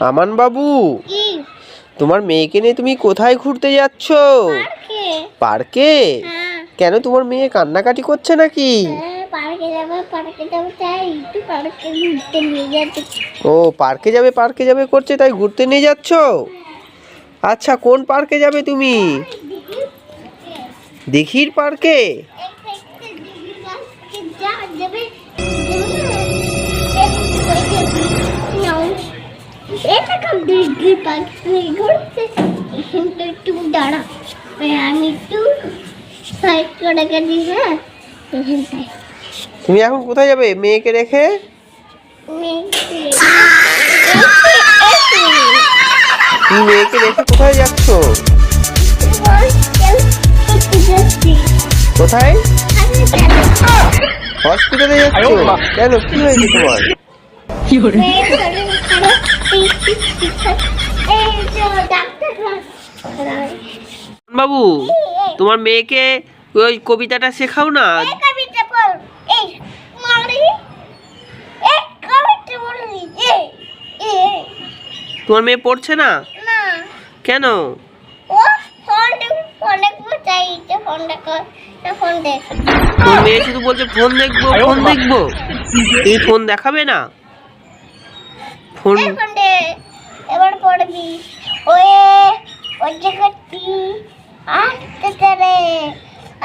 আমান বাবু তোমার মেয়েকে নিয়ে তুমি কোথায় ঘুরতে যাচ্ছ? পার্কে। হ্যাঁ। কেন তোমার মেয়ে কান্নাকাটি করছে নাকি? হ্যাঁ, ও পার্কে যাবে পার্কে যাবে করছে তাই ঘুরতে নিয়ে যাচ্ছ? আচ্ছা কোন পার্কে যাবে তুমি? দিঘির পার্কে। একটু দাঁড়া। আমি একটু সাইড করে গেছি হ্যাঁ? এখানটায়। তুমি এখন কোথায় যাবে? মেয়েকে রেখে? তুমি মেয়েকে রেখে কোথায় যাচ্ছ? কোথায়? হসপিটালে যাচ্ছ? কেন? কি হয়েছে তোমার? বাবু তোমার মেয়েকে ওই কবিতাটা শেখাও না? তোমার মেয়ে পড়ছে না? কেন? ফোন মেয়ে শুধু বলছে ফোন দেখব ফোন দেখব। তুমি ফোন দেখাবে না? ফোন। এবার পড়বি ওয়ে ওই জায়গাটি আসতে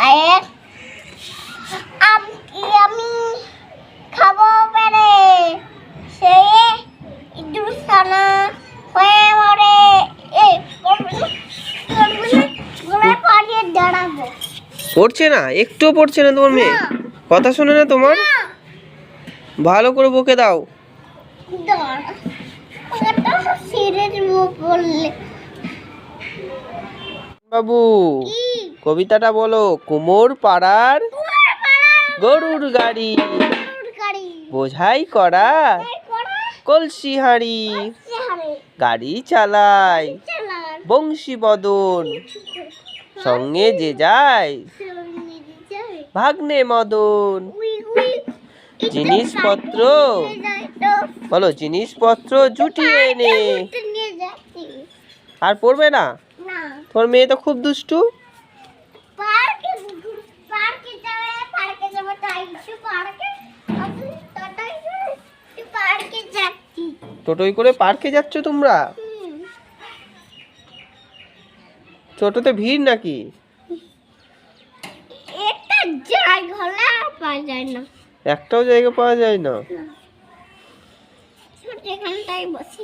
আয়ের আম কি আমি খাব পেরে? সে ইঁদুর সানা হয়ে মরে। এ পাড়িয়ে দাঁড়াবো। পড়ছে না একটুও পড়ছে না তোমার মেয়ে। কথা শোনে না তোমার? ভালো করে বকে দাও। বাবু কবিতাটা বলো কুমোর পাড়ার গরুর গাড়ি। বোঝাই করা কলসি হাঁড়ি গাড়ি চালায় বংশী বদন সঙ্গে যে যায় ভাগ্নে মদন। জিনিসপত্র বলো জিনিসপত্র জুটিয়ে এনে আর পড়বে না? তোর মেয়ে তো খুব দুষ্টু। টোটোই করে পার্কে যাচ্ছ। তোমরা। টোটোতে ভিড় নাকি? না। একটাও জায়গা পাওয়া যায় না। Like ang tayo, boss.